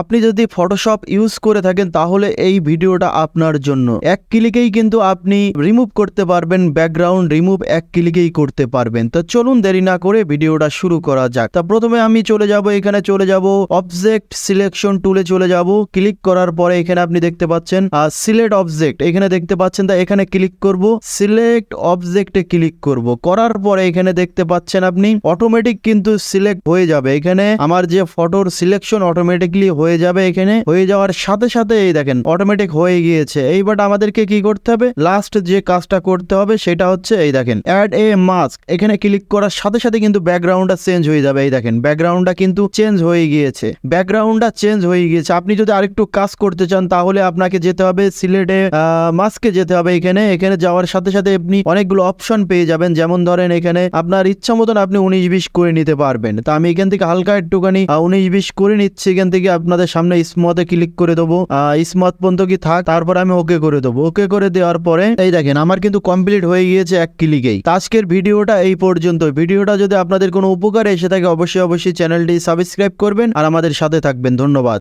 আপনি যদি Photoshop use করে থাকেন, তাহলে এই ভিডিওটা আপনার জন্য। এক ক্লিকেই কিন্তু আপনি রিমুভ করতে পারবেন ব্যাকগ্রাউন্ড রিমুভ এক ক্লিকেই করতে পারবেন। তো চলুন দেরি না করে ভিডিওটা শুরু করা যাক। তা প্রথমে আমি চলে যাব, এখানে চলে যাব অবজেক্ট সিলেকশন টুলে চলে যাব। ক্লিক করার পরে এখানে আপনি দেখতে পাচ্ছেন সিলেক্ট অবজেক্ট এখানে দেখতে পাচ্ছেন, তা এখানে ক্লিক করব। সিলেক্ট অবজেক্টে ক্লিক করব। করার পরে এখানে দেখতে পাচ্ছেন আপনি অটোমেটিক কিন্তু সিলেক্ট হয়ে যাবে। এখানে আমার যে ফটোর সিলেকশন অটোমেটিকলি হয়ে যাবে এখানে। হয়ে যাওয়ার সাথে সাথে এই দেখেন অটোমেটিক হয়ে গিয়েছে। এইবার আমাদেরকে কি করতে হবে? লাস্ট যে কাজটা করতে হবে সেটা হচ্ছে এই দেখেন অ্যাড এ মাস্ক এখানে ক্লিক করার সাথে সাথে কিন্তু ব্যাকগ্রাউন্ডটা চেঞ্জ হয়ে যাবে, এই দেখেন। ব্যাকগ্রাউন্ডটা কিন্তু চেঞ্জ হয়ে গিয়েছে। ব্যাকগ্রাউন্ডটা চেঞ্জ হয়ে গিয়েছে। আপনি যদি আরেকটু কাজ করতে চান, তাহলে আপনাকে যেতে হবে সিলেটে মাস্কে যেতে হবে এখানে। এখানে যাওয়ার সাথে সাথে আপনি অনেকগুলো অপশন পেয়ে যাবেন। যেমন ধরেন এখানে আপনার ইচ্ছা মতন আপনি উনিশ বিশ করে নিতে পারবেন। তা আমি এখান থেকে হালকা একটুখানি উনিশ বিশ করে নিচ্ছি। এখান থেকে আপনাদের সামনে স্মতে ক্লিক করে দেবো। স্মত পর্যন্ত কি থাক, তারপর আমি ওকে করে দেবো। ওকে করে দেওয়ার পরে, এই দেখেন, আমার কিন্তু কমপ্লিট হয়ে গিয়েছে এক ক্লিকেই আজকের ভিডিওটা এই পর্যন্ত ভিডিওটা যদি আপনাদের কোনো উপকারে এসে থাকে, অবশ্যই অবশ্যই চ্যানেলটি সাবস্ক্রাইব করবেন আর আমাদের সাথে থাকবেন। ধন্যবাদ।